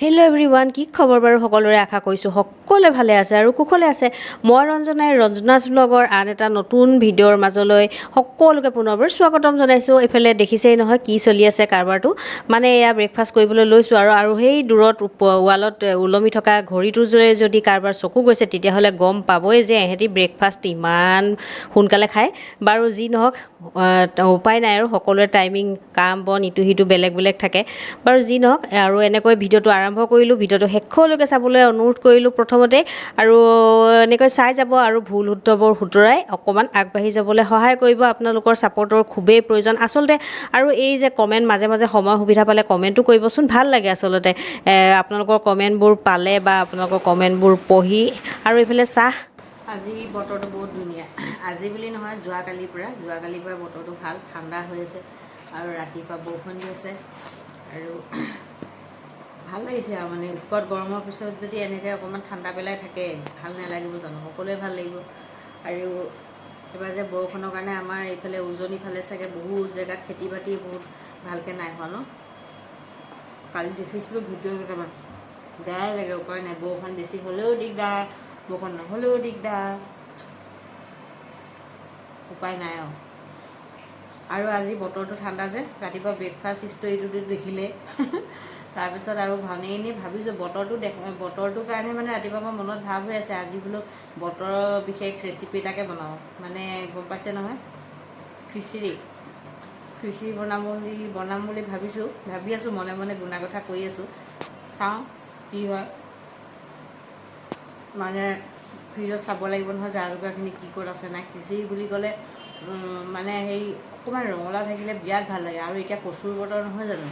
Hello everyone কি খবৰ বাৰু সকলোৰে? আশা কৰিছোঁ সকলোৱে ভালে আছে আৰু কুশলে আছে। মই ৰঞ্জনাই ৰঞ্জনাছ ব্লগৰ আন এটা নতুন ভিডিঅ'ৰ মাজলৈ সকলোকে পুনৰবাৰ স্বাগতম জনাইছোঁ। এইফালে দেখিছেই নহয় কি চলি আছে কাৰবাৰটো। মানে এয়া ব্ৰেকফাষ্ট কৰিবলৈ লৈছোঁ আৰু আৰু সেই দূৰত ৱালত ওলমি থকা ঘড়ীটোৰে যদি কাৰোবাৰ চকু গৈছে তেতিয়াহ'লে গম পাবই যে এহেঁতি ব্ৰেকফাষ্ট ইমান সোনকালে খায়। বাৰু যি নহওক উপায় নাই আৰু সকলোৰে টাইমিং কাম বন ইটো সিটো বেলেগ বেলেগ থাকে। বাৰু যি নহওক আৰু এনেকৈ ভিডিঅ'টো আৰম্ভ কৰিলোঁ ভিডিঅ'টো শেষলৈকে চাবলৈ অনুৰোধ কৰিলোঁ প্ৰথমতে। আৰু এনেকৈ চাই যাব আৰু ভুল শুদ্ধবোৰ শুধৰাই অকণমান আগবাঢ়ি যাবলৈ সহায় কৰিব। আপোনালোকৰ ছাপৰ্টৰ খুবেই প্ৰয়োজন। আচলতে আৰু এই যে কমেণ্ট মাজে মাজে সময় সুবিধা পালে কমেণ্টো কৰিবচোন। ভাল লাগে আচলতে। আপোনালোকৰ কমেণ্টবোৰ পালে বা আপোনালোকৰ কমেণ্টবোৰ পঢ়ি। আৰু এইফালে চাহ। আজি বতৰটো বহুত ধুনীয়া। আজি বুলি নহয় যোৱাকালিৰ পৰা। যোৱাকালিৰ পৰা বতৰটো ভাল ঠাণ্ডা হৈ আছে। আৰু ৰাতিপুৱা বৰষুণ দি আছে। আৰু ভাল লাগিছে আৰু মানে উৎকট গৰমৰ পিছত যদি এনেকৈ অকণমান ঠাণ্ডা পেলাই থাকে ভাল নালাগিব জানো সকলোৱে ভাল লাগিব। আৰু এইবাৰ যে বৰষুণৰ কাৰণে আমাৰ এইফালে উজনি ফালে চাগে বহুত জেগাত খেতি বাতি বহুত ভালকৈ নাই হোৱা ন? কালি দেখিছিলোঁ ভিডিঅ' কেইটামান। বেয়াই লাগে উপায় নাই বৰষুণ বেছি হ'লেও দিগদাৰ বৰষুণ নহ'লেও দিগদাৰ। উপায় নাই আৰু। আৰু আজি বতৰটো ঠাণ্ডা যে, ৰাতিপুৱা ব্ৰেকফাষ্ট ষ্টৰিটোতো দেখিলে। তাৰপিছত আৰু ভানে এনেই ভাবিছোঁ, বতৰটো বতৰটোৰ কাৰণে মানে ৰাতিপুৱা মোৰ মনত ভাৱ হৈ আছে, আজি বোলো বতৰৰ বিশেষ ৰেচিপি এটাকে বনাওঁ। মানে গম পাইছে নহয়? খিচিৰি খিচিৰি বনাম বুলি বনাম বুলি ভাবিছোঁ, ভাবি আছোঁ, মনে মনে গুণা কথা কৈ আছোঁ। চাওঁ কি হয়। মানে ফ্ৰিজত চাব লাগিব নহয় যা যোগাৰখিনি কি ক'ত আছে নাই খিচিৰি বুলি ক'লে মানে সেই অকণমান ৰঙালাও থাকিলে বিৰাট ভাল লাগে। আৰু এতিয়া কচুৰ বতৰ নহয় জানো?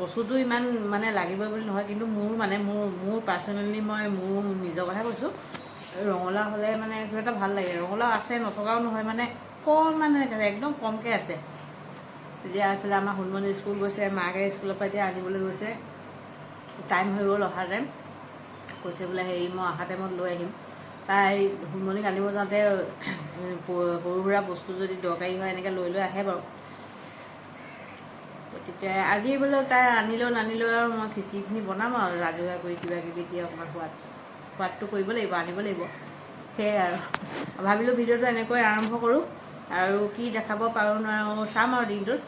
কচুটো ইমান মানে লাগিব বুলি নহয় কিন্তু মোৰ মানে মোৰ মোৰ পাৰ্চনেলি মই মোৰ নিজৰ কথা কৈছোঁ। ৰঙালাও হ'লে মানে কিবা এটা ভাল লাগে। ৰঙালাও আছে নথকাও নহয় মানে অকণমান এনেকৈ একদম কমকৈ আছে। এতিয়া এইফালে আমাৰ সোণমণি স্কুল গৈছে মাকে স্কুলৰ পৰা এতিয়া আনিবলৈ গৈছে। টাইম হৈ গ'ল অহা টাইম কৈছে বোলে হেৰি মই অহা টাইমত লৈ আহিম। তাই যাওঁতে উম, প- সৰু সুৰা বস্তু যদি দৰকাৰী হয় এনেকৈ লৈ লৈ আহে বাৰু। গতিকে আজি বোলে তাই আনিলেও নানিলেও আৰু মই খিচিৰিখিনি বনাম আৰু ৰাজহুৱা কৰি কিবা কিবি দি অকণমান সোৱাদ সোৱাদটো কৰিব লাগিব আনিব লাগিব। সেয়াই আৰু। ভাবিলোঁ ভিডিঅ'টো এনেকৈ আৰম্ভ কৰোঁ আৰু কি দেখাব পাৰোঁ নোৱাৰোঁ চাম আৰু দিনটোত।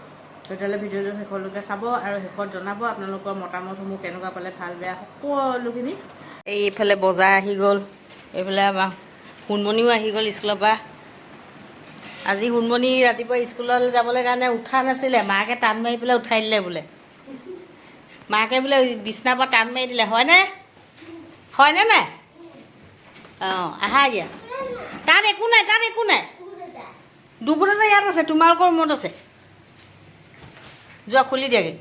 তেতিয়াহ'লে ভিডিঅ'টো শেষলৈকে চাব আৰু শেষত জনাব আপোনালোকৰ মতামতসমূহ কেনেকুৱা পালে ভাল বেয়া সকলোখিনি। এইফালে বজাৰ আহি গ'ল। এইফালে আমাৰ সোণমণিও আহি গ'ল স্কুলৰ পৰা। আজি সোণমণি ৰাতিপুৱা স্কুললৈ যাবলৈ কাৰণে উঠা নাছিলে। মাকে টান মাৰি পেলাই উঠাই দিলে বোলে। মাকে বোলে বিচনাৰ পৰা টান মাৰি দিলে। হয়নে? হয়নে নাই? অঁ আহা এতিয়া তাত একো নাই তাত একো নাই। দুগুণতে ইয়াত আছে তোমালোকৰ ৰুমত আছে। যোৱা খুলি দিয়াগৈ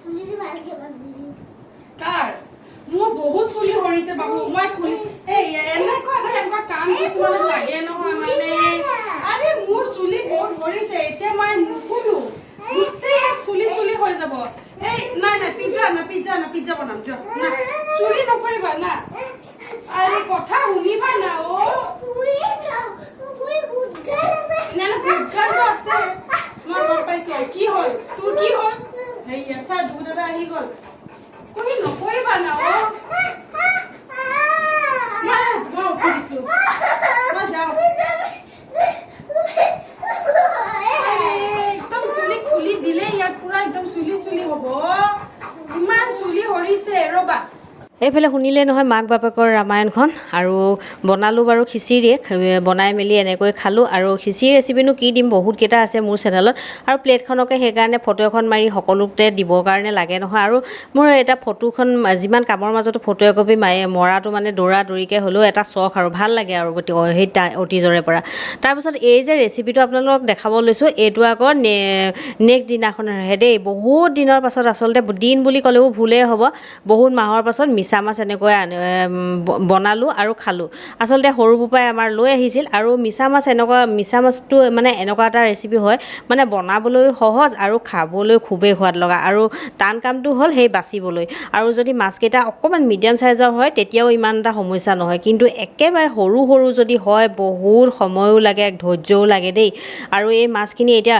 চুলিটো ভালকে বান্ধি দিওঁ। কাৰ মোৰ বহুত চুলি সৰিছে বাবু মই খুলি এই এনেকুৱা এটা এনেকুৱা কাম কিছুমানত লাগে নহয় মানে। আৰে মোৰ চুলি বহুত সৰিছে এতিয়া মই নুখুলো। গোটেই ইয়াত চুলি চুলি হৈ যাব। এই নাই নাই পিজ্জা না পিজ্জা না পিজ্জা বনাম যোৱা না চুলি নকৰিবা না। আৰে কথা শুনিবা না অ। মই গম পাইছো কি হ'ল? তোৰ কি হ'ল? হেৰি আছা দুধ এটা আহি গ'ল। তুমি নকৰিবা না অ নাই মই উঠি দিছো মই যাওঁ একদম চুলি খুলি দিলে ইয়াত পুৰা একদম চুলি চুলি হ'ব ইমান চুলি সৰিছে ৰবা এইফালে শুনিলে নহয় মাক বাপেকৰ ৰামায়ণখন আৰু বনালোঁ বাৰু খিচিৰিয়ে বনাই মেলি এনেকৈ খালোঁ আৰু খিচিৰি ৰেচিপিনো কি দিম বহুতকেইটা আছে মোৰ চেনেলত আৰু প্লেটখনকে সেইকাৰণে ফটো এখন মাৰি সকলোতে দিবৰ কাৰণে লাগে নহয় আৰু মোৰ এটা ফটোখন যিমান কামৰ মাজতো ফটো একপি মাৰি মৰাটো মানে দৌৰা দৌৰিকৈ হ'লেও এটা চখ আৰু ভাল লাগে আৰু সেই অতীজৰে পৰা। তাৰপিছত এই যে ৰেচিপিটো আপোনালোকক দেখাব লৈছোঁ এইটো আকৌ নেক্সট দিনাখনৰহে দেই। বহুত দিনৰ পাছত আচলতে দিন বুলি ক'লেও ভুলেই হ'ব। বহুত মাহৰ পাছত মিছা মাছ এনেকৈ বনালোঁ আৰু খালোঁ। আচলতে সৰু বোপাই আমাৰ লৈ আহিছিল আৰু মিছা মাছ এনেকুৱা মিছা মাছটো মানে এনেকুৱা এটা ৰেচিপি হয় মানে বনাবলৈ সহজ আৰু খাবলৈ খুবেই সোৱাদ লগা। আৰু টান কামটো হ'ল সেই বাচিবলৈ। আৰু যদি মাছকেইটা অকণমান মিডিয়াম চাইজৰ হয় তেতিয়াও ইমান এটা সমস্যা নহয়। কিন্তু একেবাৰে সৰু সৰু যদি হয় বহুত সময়ো লাগে ধৈৰ্যও লাগে দেই। আৰু এই মাছখিনি এতিয়া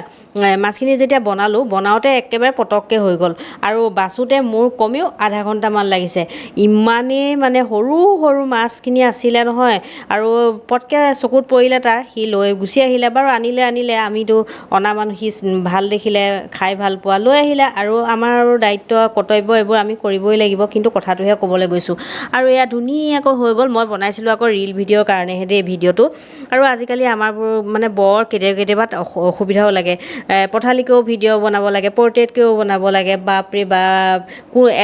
মাছখিনি যেতিয়া বনালোঁ বনাওঁতে একেবাৰে পটককৈ হৈ গ'ল। আৰু বাছোঁতে মোৰ কমেও আধা ঘণ্টামান লাগিছে। ইমানেই মানে সৰু সৰু মাছখিনি আছিলে নহয়। আৰু পটকৈ চকুত পৰিলে তাৰ সি লৈ গুচি আহিলে বাৰু আনিলে আনিলে আমিতো অনা মানুহ সি ভাল দেখিলে খাই ভাল পোৱা লৈ আহিলে। আৰু আমাৰ দায়িত্ব কৰ্তব্য এইবোৰ আমি কৰিবই লাগিব কিন্তু কথাটোহে ক'বলৈ গৈছোঁ। আৰু এয়া ধুনীয়াকৈ হৈ গ'ল মই বনাইছিলোঁ আকৌ ৰিল ভিডিঅ'ৰ কাৰণেহে দেই ভিডিঅ'টো। আৰু আজিকালি আমাৰবোৰ মানে বৰ কেতিয়াবা কেতিয়াবা অসু- অসুবিধাও লাগে। এ, পঠালিকৈও ভিডিঅ' বনাব লাগে পৰ্ট্ৰেইটকৈও বনাব লাগে বাপৰে বাপ!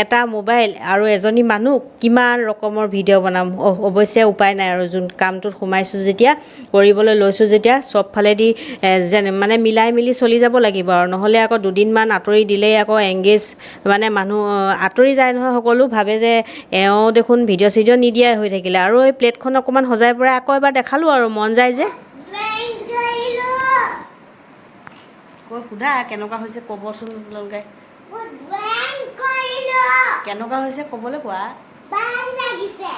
এটা মোবাইল আৰু এজনী মানুহ কিমান ৰকমৰ ভিডিঅ' বনাম? অৱশ্যে উপায় নাই আৰু যোন কামটোত সোমাইছোঁ যেতিয়া কৰিবলৈ লৈছোঁ যেতিয়া চব ফালেদি এ, যেনে মানে মিলাই মিলি চলি যাব লাগিব আৰু। নহ'লে আকৌ দুদিনমান আঁতৰি দিলেই আকৌ এংগেজ মানে মানুহ আঁতৰি যায় নহয় সকলো ভাবে যে এওঁ দেখোন ভিডিঅ' চিডিঅ' নিদিয়াই হৈ থাকিলে। আৰু এই প্লেটখন অকণমান সজাই পৰাই আকৌ এবাৰ দেখালোঁ আৰু মন যায় যে। কৈ সোধা কেনেকুৱা হৈছে ক'বচোন আপোনালোকে কেনেকুৱা হৈছে ক'বলৈ কোৱা? ভাল লাগিছে।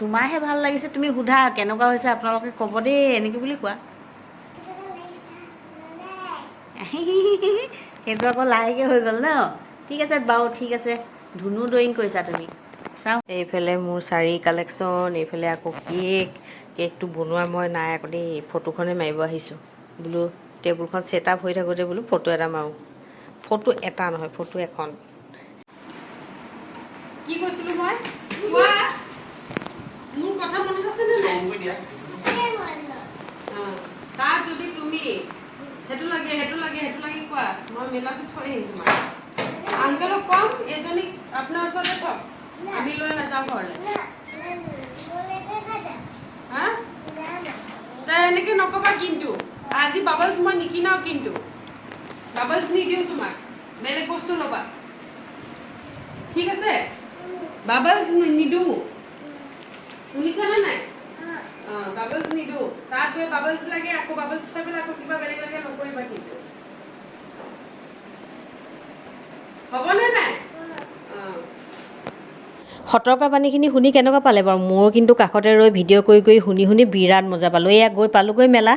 তোমাৰহে ভাল লাগিছে তুমি সোধা কেনেকুৱা হৈছে আপোনালোকে ক'ব দেই এনেকৈ বুলি কোৱা। সেইটো আকৌ লাহেকৈ হৈ গ'ল ন? ঠিক আছে বাৰু ঠিক আছে। ধুনু ড্ৰয়িং কৰিছা তুমি। চাওঁ। এইফালে মোৰ চাৰি কালেকশ্যন এইফালে আকৌ কেক। কেকটো বনোৱা মই নাই আকৌ দেই ফটোখনে মাৰিব আহিছোঁ। বোলো টেবুলখন ছেট আপ হৈ থাকোঁতে বোলো ফটো এটা মাৰোঁ। ফটো এটা নহয় ফটো এখন। কৈছিলো মই কোৱা মোৰ কথা মনত আছে নে নাই? তাত যদি তুমি সেইটো লাগে সেইটো লাগে সেইটো লাগে কোৱা মই মেলাটো থৈ আহিম তোমাক। আংকেলক কম এজনীক আপোনাৰ ওচৰতে থওক আমি লৈ নাযাওঁ ঘৰলৈ। হা? তাই এনেকে নকবা কিন্তু। আজি বাবলছ মই নিকিনাও কিন্তু। বাবলছ নিদিওঁ তোমাক। বেলেগ বস্তু ল'বা। ঠিক আছে? বাবলছ নিদো শুনিছা নে নাই? বাবলছ নিদো তাত গৈ বাবলছ লাগে আকৌ বাবলছ থৈ পেলাই আকৌ কিবা বেলেগ লাগে নকৰিবা কিন্তু। হবনে নাই? সতৰ্ক বাণীখিনি শুনি কেনেকুৱা পালে বাৰু? মোৰ কিন্তু কাষতে ৰৈ ভিডিঅ' কৰি কৰি শুনি শুনি বিৰাট মজা পালোঁ। এয়া গৈ পালোঁগৈ মেলা।